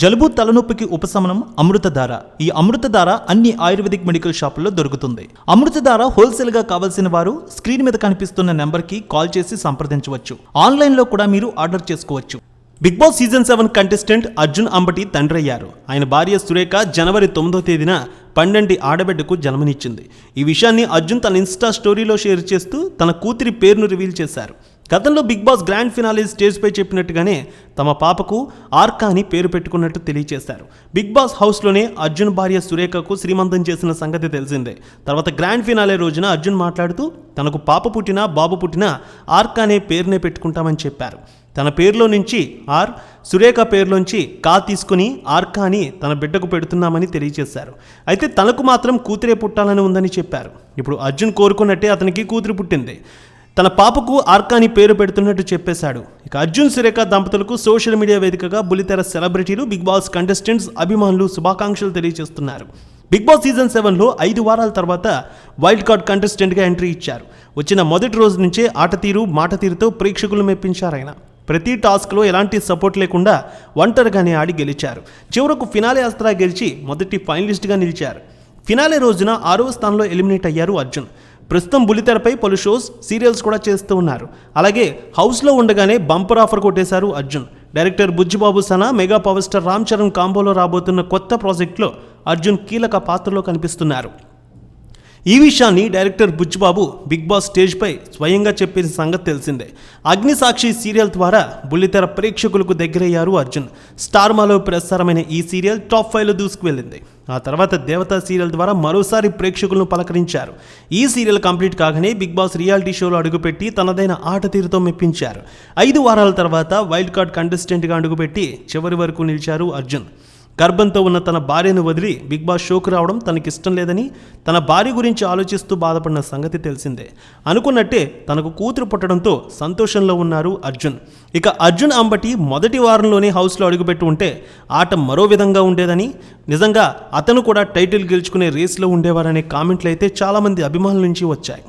జలుబు తలనొప్పికి ఉపశమనం అమృతధార. ఈ అమృతధార అన్ని ఆయుర్వేదిక్ మెడికల్ షాపుల్లో దొరుకుతుంది. అమృతధార హోల్సేల్గా కావాల్సిన వారు స్క్రీన్ మీద కనిపిస్తున్న నెంబర్కి కాల్ చేసి సంప్రదించవచ్చు. ఆన్లైన్లో కూడా మీరు ఆర్డర్ చేసుకోవచ్చు. Bigg Boss season seven contestant Arjun Ambati తండ్రి అయ్యారు ఆయన భార్య సురేఖ జనవరి తొమ్మిదో తేదీన పండంటి ఆడబిడ్డకు జన్మనిచ్చింది. ఈ విషయాన్ని అర్జున్ తన ఇన్స్టా స్టోరీలో షేర్ చేస్తూ తన కూతురి పేరును రివీల్ చేశారు. గతంలో బిగ్ బాస్ గ్రాండ్ ఫినాలే స్టేజ్పై చెప్పినట్టుగానే తమ పాపకు ఆర్కా అని పేరు పెట్టుకున్నట్టు తెలియజేశారు బిగ్ బాస్ హౌస్లోనే అర్జున్ భార్య సురేఖకు శ్రీమంతం చేసిన సంగతి తెలిసిందే. తర్వాత గ్రాండ్ ఫినాలే రోజున అర్జున్ మాట్లాడుతూ తనకు పాప పుట్టినా బాబు పుట్టినా ఆర్కా అనే పేరునే పెట్టుకుంటామని చెప్పారు. తన పేరులో నుంచి ఆర్ సురేఖ పేరులోంచి కా తీసుకుని ఆర్కా అని తన బిడ్డకు పెడుతున్నామని తెలియజేశారు అయితే తనకు మాత్రం కూతురే పుట్టాలని ఉందని చెప్పారు. ఇప్పుడు అర్జున్ కోరుకున్నట్టే అతనికి కూతురు పుట్టింది. తన పాపకు ఆర్కాని పేరు పెడుతున్నట్టు చెప్పేశాడు. ఇక అర్జున్ సురేఖ దంపతులకు సోషల్ మీడియా వేదికగా బులితెర సెలబ్రిటీలు బిగ్ బాస్ కంటెస్టెంట్స్ అభిమానులు శుభాకాంక్షలు తెలియజేస్తున్నారు. బిగ్ బాస్ సీజన్ సెవెన్లో ఐదు వారాల తర్వాత వైల్డ్ కార్డ్ కంటెస్టెంట్గా ఎంట్రీ ఇచ్చారు. వచ్చిన మొదటి రోజు నుంచే ఆట తీరు మాట తీరుతో ప్రేక్షకులు మెప్పించారు ఆయన ప్రతి టాస్క్లో ఎలాంటి సపోర్ట్ లేకుండా ఒంటరిగానే ఆడి గెలిచారు. చివరకు ఫినాలే అస్త్రా గెలిచి మొదటి ఫైనలిస్ట్గా నిలిచారు. ఫినాలే రోజున ఆరవ స్థానంలో ఎలిమినేట్ అయ్యారు అర్జున్. ప్రస్తుతం బుల్లితెరపై పలు షోస్ సీరియల్స్ కూడా చేస్తూ ఉన్నారు. అలాగే హౌస్లో ఉండగానే బంపర్ ఆఫర్ కొట్టేశారు Arjun. Director Buchibabu Sana mega power star Ram Charan కాంబోలో రాబోతున్న కొత్త ప్రాజెక్టులో అర్జున్ కీలక పాత్రలో కనిపిస్తున్నారు. ఈ విషయాన్ని డైరెక్టర్ బుచ్చిబాబు బిగ్ బాస్ స్టేజ్పై స్వయంగా చెప్పిన సంగతి తెలిసిందే. అగ్నిసాక్షి సీరియల్ ద్వారా బుల్లితెర ప్రేక్షకులకు దగ్గరయ్యారు అర్జున్. స్టార్ మాలో ప్రసారమైన ఈ సీరియల్ టాప్ ఫైవ్లో దూసుకువెళ్ళింది. ఆ తర్వాత దేవతా సీరియల్ ద్వారా మరోసారి ప్రేక్షకులను పలకరించారు. ఈ సీరియల్ కంప్లీట్ కాగానే బిగ్ బాస్ రియాలిటీ షోలో అడుగుపెట్టి తనదైన ఆట తీరుతో మెప్పించారు. ఐదు వారాల తర్వాత వైల్డ్ కార్డ్ కంటెస్టెంట్గా అడుగుపెట్టి చివరి వరకు నిలిచారు అర్జున్. గర్భంతో ఉన్న తన భార్యను వదిలి బిగ్ బాస్ షోకు రావడం తనకిష్టం లేదని తన భార్య గురించి ఆలోచిస్తూ బాధపడిన సంగతి తెలిసిందే. అనుకున్నట్టే తనకు కూతురు పుట్టడంతో సంతోషంలో ఉన్నారు అర్జున్. ఇక అర్జున్ అంబటి మొదటి వారంలోనే హౌస్లో అడుగుపెట్టి ఉంటే ఆట మరో విధంగా ఉండేదని నిజంగా అతను కూడా టైటిల్ గెలుచుకునే రేస్లో ఉండేవారనే కామెంట్లు అయితే చాలామంది అభిమానుల నుంచి వచ్చాయి.